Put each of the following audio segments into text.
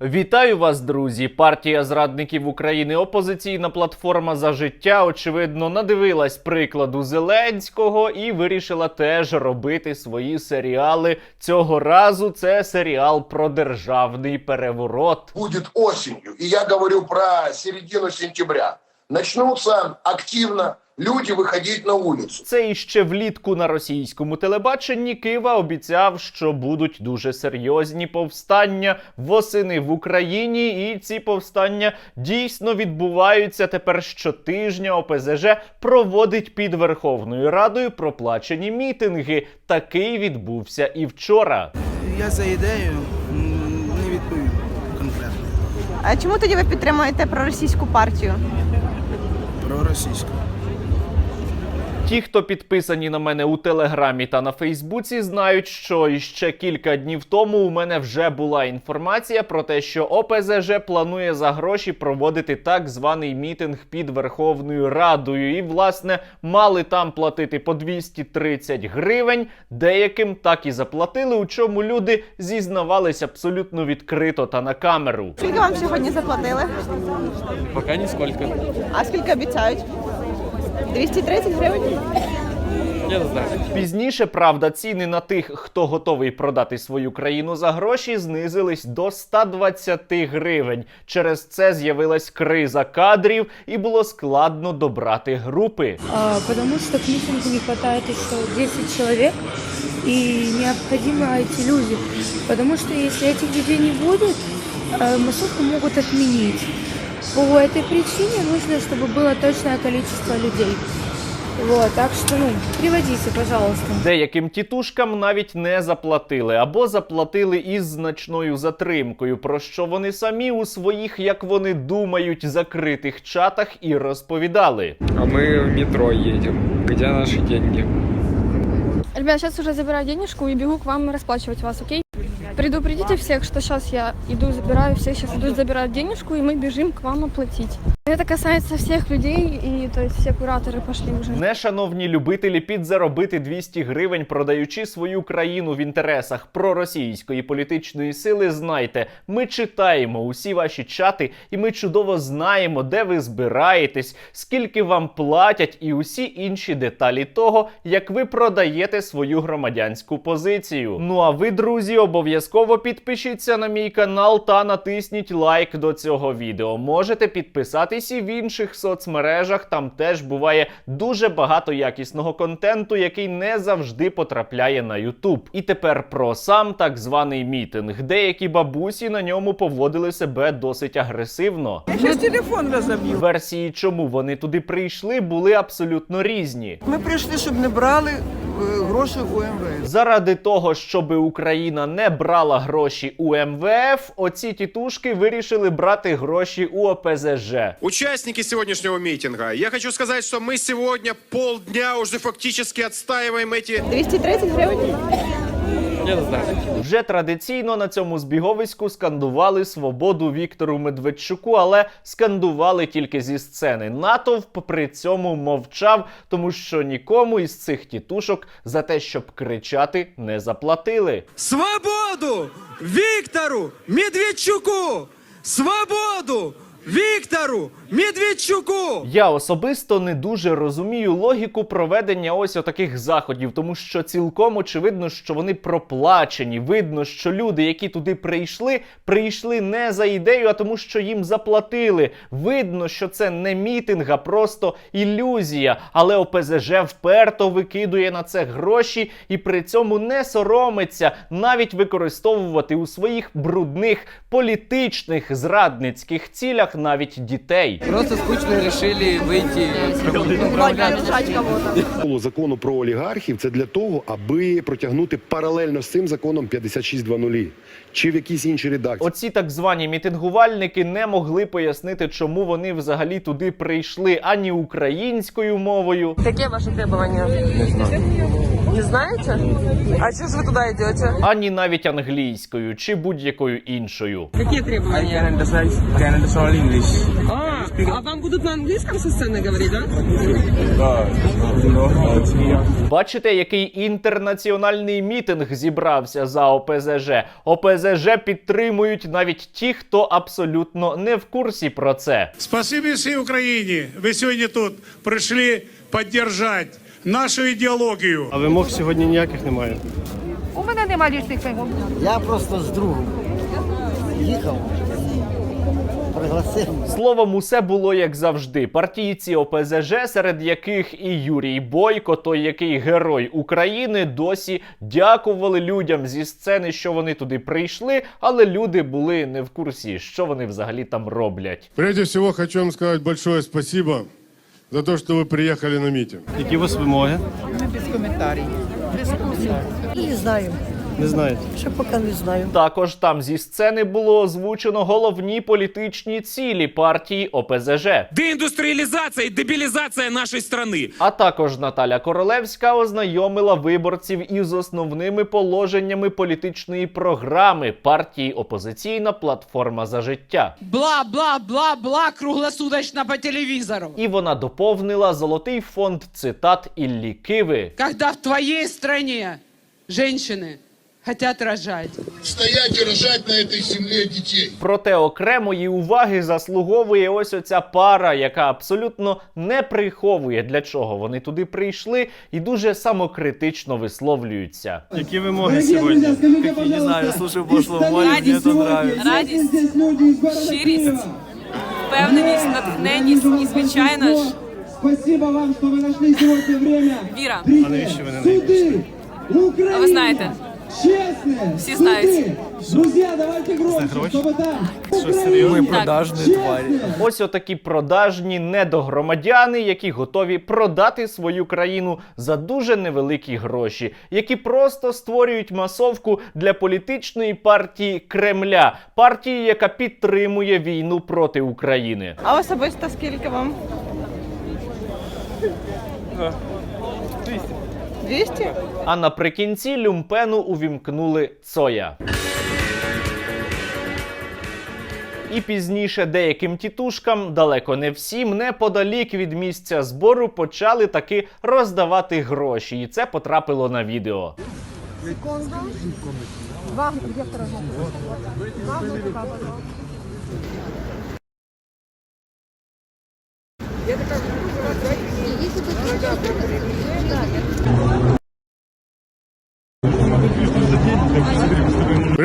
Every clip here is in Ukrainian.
Вітаю вас, друзі! Партія зрадників України, опозиційна платформа за життя, очевидно, надивилась прикладу Зеленського і вирішила теж робити свої серіали. Цього разу це серіал про державний переворот. будет осенью, и я говорю про середину сентября, начнутся активно люди выходить на улицу. Це іще влітку на російському телебаченні Кива обіцяв, що будуть дуже серйозні повстання восени в Україні, і ці повстання дійсно відбуваються тепер щотижня. ОПЗЖ проводить під Верховною Радою проплачені мітинги. Такий відбувся і вчора. Я за ідею не відповім конкретно А чому тоді ви підтримуєте проросійську партію? про російську. Ті, хто підписані на мене у Телеграмі та на Фейсбуці, знають, що іще кілька днів тому у мене вже була інформація про те, що ОПЗЖ планує за гроші проводити так званий мітинг під Верховною Радою. І, власне, мали там платити по 230 гривень. Деяким так і заплатили, у чому люди зізнавались абсолютно відкрито та на камеру. Скільки вам сьогодні заплатили? Пока нисколько. А скільки обіцяють? 230 гривень? Я не знаю. Пізніше, правда, ціни на тих, хто готовий продати свою країну за гроші, знизились до 120 гривень. Через це з'явилась криза кадрів і було складно добрати групи. А, потому что к митингу не хватает еще 10 человек, и необходимо эти люди. Потому что если этих людей не будет, э, массовку могут отменить. По этой причине нужно, чтобы было точное количество людей. Вот, так что, ну, приводите, пожалуйста. Деяким тітушкам навіть не заплатили або заплатили із значною затримкою, про що вони самі у своїх, як вони думають, закритих чатах і розповідали. А мы в метро едем. Где наши деньги? Ребят, сейчас уже забираю денежку и бегу к вам расплачивать вас, окей? Предупредите всех, что сейчас я иду, забираю всех, сейчас иду забирать денежку, и мы бежим к вам оплатить. Это касается всех людей, и то есть все кураторы пошли уже. Нешановні любителі підзаробити 200 гривень, продаючи свою країну в інтересах проросійської політичної сили, знайте, ми читаємо усі ваші чати, і ми чудово знаємо, де ви збираєтесь, скільки вам платять, і усі інші деталі того, як ви продаєте свою громадянську позицію. Ну а ви, друзі, обов'язково підпишіться на мій канал та натисніть лайк до цього відео. Можете підписатись і в інших соцмережах. Там теж буває дуже багато якісного контенту, який не завжди потрапляє на YouTube. І тепер про сам так званий мітинг. Деякі бабусі на ньому поводили себе досить агресивно. Я телефон розоб'ю. Версії, чому вони туди прийшли, були абсолютно різні. Ми прийшли, щоб не брали гроші у МВФ. Заради того, щоб Україна не брала гроші у МВФ, оці тітушки вирішили брати гроші у ОПЗЖ. Учасники сьогоднішнього мітинга. я хочу сказати, що ми сьогодні полдня уже фактично відстаємо ці... 230 гривень? Я не знаю. Вже традиційно на цьому збіговиську скандували свободу Віктору Медведчуку, але скандували тільки зі сцени. Натовп при цьому мовчав, тому що нікому із цих тітушок за те, щоб кричати, не заплатили. Свободу Виктору Медведчуку! Свободу Виктору Медведчуку! Я особисто не дуже розумію логіку проведення ось отаких заходів, тому що цілком очевидно, що вони проплачені. Видно, що люди, які туди прийшли, прийшли не за ідею, а тому, що їм заплатили. Видно, що це не мітинг, а просто ілюзія. Але ОПЗЖ вперто викидує на це гроші і при цьому не соромиться навіть використовувати у своїх брудних політичних зрадницьких цілях навіть дітей. Просто скучно решили выйти Держать кого-то. Було закону про олігархів це для того, аби протягнути паралельно з цим законом 5620 чи в якійсь іншій редакції. Оці так звані мітингувальники не могли пояснити, чому вони взагалі туди прийшли ані українською мовою, Какие ваши требования? Не знаете? А что же вы туда идете? ані навіть англійською чи будь-якою іншою. Какие требования? А, а вам будут на английском со сцены говорить, да? Бачите, який інтернаціональний мітинг зібрався за ОПЗЖ. ОПЗЖ підтримують навіть ті, хто абсолютно не в курсі про це. Спасибі всій Україні. Ви сьогодні тут прийшли підтримати нашу ідеологію. А вимог сьогодні ніяких немає. У мене немає лічних вимог. Я просто з другом їхав, пригласив. Словом, усе було як завжди. Партійці ОПЗЖ, серед яких і Юрій Бойко, той який герой України, досі дякували людям зі сцени, що вони туди прийшли, але люди були не в курсі, що вони взагалі там роблять. Прежде всего хочу вам сказать большое спасибо за то, що ви приїхали на мітинг. Які у вас вимоги? Не знаю, Не знаєте. ще поки не знаю. Також там зі сцени було озвучено головні політичні цілі партії ОПЗЖ. Деіндустріалізація і дебілізація нашої країни. А також Наталя Королевська ознайомила виборців із основними положеннями політичної програми партії Опозиційна платформа за життя. Бла, бла, бла, бла, круглосуточно по телевизору. І вона доповнила золотий фонд цитат Іллі Киви. Когда в твоей стране женщины хотят рожать. Стоять и рожать на этой земле детей. Проте окремої уваги заслуговує ось оця пара, яка абсолютно не приховує для чого вони туди прийшли, і дуже самокритично висловлюються. Які вимоги сьогодні? Не знаю, слушай, пошло в молі, мені це нравится. Радість, щирість, впевненість, натхненність і, звичайно ж, Спасибо вам, що ви знайшли сьогодні время. віра. А навіщо ви не найдете? А ви знаєте, всі знають. Друзі, давайте гроші, щоб там. Ми продажні тварі. Ось отакі продажні недогромадяни, які готові продати свою країну за дуже невеликі гроші, які просто створюють масовку для політичної партії Кремля, партії, яка підтримує війну проти України. А особисто скільки вам? 200? А наприкінці люмпену увімкнули Цоя. І пізніше деяким тітушкам, далеко не всім, неподалік від місця збору почали таки роздавати гроші, і це потрапило на відео.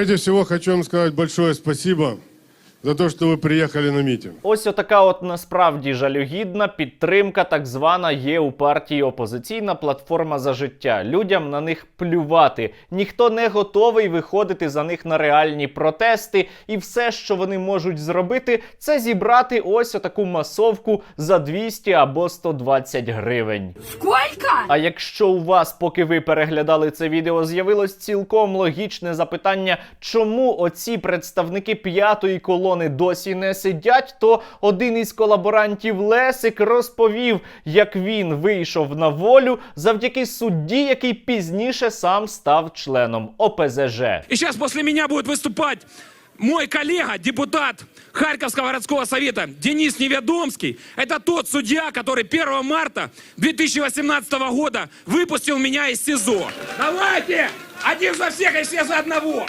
Прежде всего хочу вам сказать большое спасибо за то, что вы приехали на митинг. Ось отака от насправді жалюгідна підтримка, так звана, є у партії опозиційна платформа за життя. Людям на них плювати. Ніхто не готовий виходити за них на реальні протести, і все, що вони можуть зробити, це зібрати ось отаку масовку за 200 або 120 гривень. Сколько? А якщо у вас, поки ви переглядали це відео, з'явилось цілком логічне запитання, чому оці представники п'ятої колони досі не сидять, то один із колаборантів Лесик розповів, як він вийшов на волю завдяки судді, який пізніше сам став членом ОПЗЖ. И сейчас после меня будет выступать мой коллега, депутат Харьковского городского совета Денис Неведомский. Это тот судья, который 1 марта 2018 года выпустил меня из СИЗО. Давайте! Один за всех и все за одного!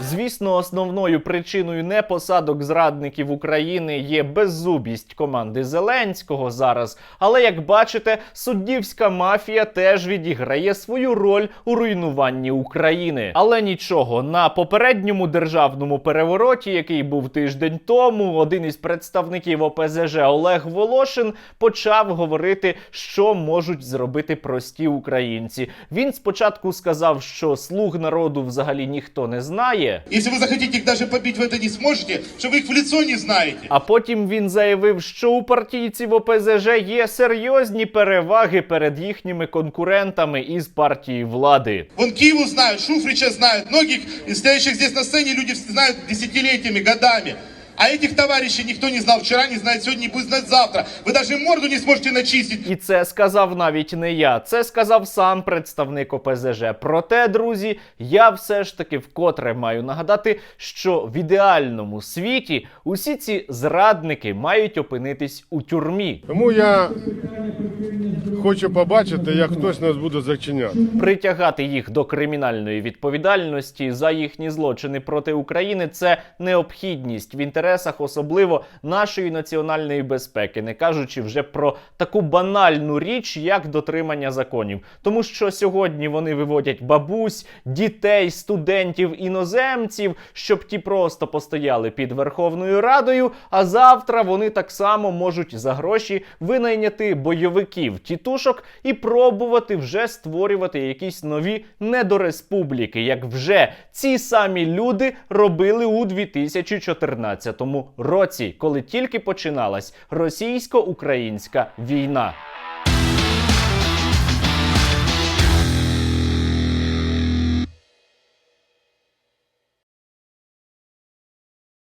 Звісно, основною причиною непосадок зрадників України є беззубість команди Зеленського зараз. Але як бачите, суддівська мафія теж відіграє свою роль у руйнуванні України. Але нічого, на попередньому державному перевороті, який був тиждень тому, один із представників ОПЗЖ Олег Волошин почав говорити, що можуть зробити прості українці. Він спочатку сказав, що слуг народу взагалі ніхто не знає Если вы захотите их даже побить, вы это не сможете, что вы их в лицо не знаете. А потім він заявив, що у партійців ОПЗЖ є серйозні переваги перед їхніми конкурентами із партії влади. Вон Киеву знают, Шуфрича знают, многих из стоящих здесь на сцене люди знают десятилетиями, годами. А этих товарищей никто не знал вчера, не знает сегодня, не будет знать завтра. Вы даже морду не сможете начистить. І це сказав навіть не я, це сказав сам представник ОПЗЖ. Проте, друзі, я все ж таки вкотре маю нагадати, що в ідеальному світі усі ці зрадники мають опинитись у тюрмі. Тому я хочу побачити, як хтось нас буде зачиняти. Притягати їх до кримінальної відповідальності за їхні злочини проти України це необхідність в інтересах, особливо нашої національної безпеки, не кажучи вже про таку банальну річ, як дотримання законів. Тому що сьогодні вони виводять бабусь, дітей, студентів, іноземців, щоб ті просто постояли під Верховною Радою. А завтра вони так само можуть за гроші винайняти бойовиків тітушок і пробувати вже створювати якісь нові недореспубліки, як вже ці самі люди робили у 2014 році, коли тільки починалась російсько-українська війна.